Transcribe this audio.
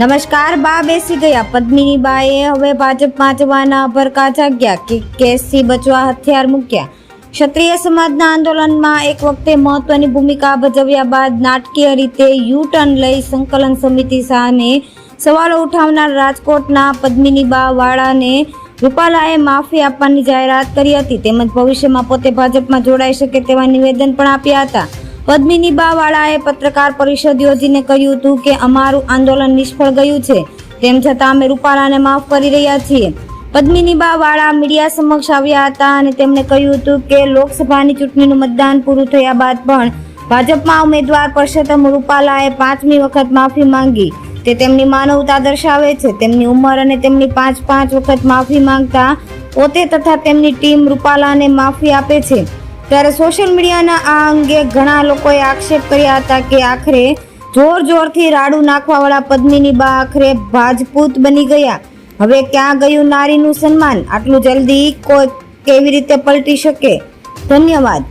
નમસ્કાર, બા બેસી ગયા પદ્મિની બાએ. હવે ભાજપમાં જવાના ભરકા જાગ્યા કે કેસથી બચવા હથિયાર મૂક્યા. ક્ષત્રિય સમાજના આંદોલનમાં એક વખતે મહત્વની ભૂમિકા ભજવ્યા બાદ નાટકીય રીતે યુ ટર્ન લઈ સંકલન સમિતિ સામે સવાલો ઉઠાવનાર રાજકોટના પદ્મિની બા વાળાને રૂપાલાએ માફી આપવાની જાહેરાત કરી હતી. તેમજ ભવિષ્યમાં પોતે ભાજપમાં જોડાઈ શકે તેવા નિવેદન પણ આપ્યા હતા. પદ્મિની બાવાળાએ પત્રકાર પરિષદ યોજીને કહ્યું હતું કે અમારું આંદોલન નિષ્ફળ ગયું છે. તેમ છતાં અમે રૂપાલાને માફ કરી રહ્યા છીએ. પદ્મિની બાવાળા મીડિયા સમક્ષ આવ્યા હતા અને તેમણે કહ્યું હતું કે લોકસભાની ચૂંટણીનું મતદાન પૂરું થયા બાદ પણ ભાજપમાં ઉમેદવાર પરસોત્તમ રૂપાલાએ પાંચમી વખત માફી માંગી. તે તેમની માનવતા દર્શાવે છે. તેમની ઉંમર અને તેમની પાંચ પાંચ વખત માફી માંગતા પોતે તથા તેમની ટીમ રૂપાલાને માફી આપે છે. ત્યારે સોશિયલ મીડિયાના આ અંગે ઘણા લોકોએ આક્ષેપ કર્યા હતા કે આખરે જોર જોરથી રાડું નાખવાવાળા પદ્મિની બા આખરે ભાજપૂત બની ગયા. હવે ક્યાં ગયું નારીનું સન્માન? આટલું જલ્દી કોઈ કેવી રીતે પલટી શકે? ધન્યવાદ.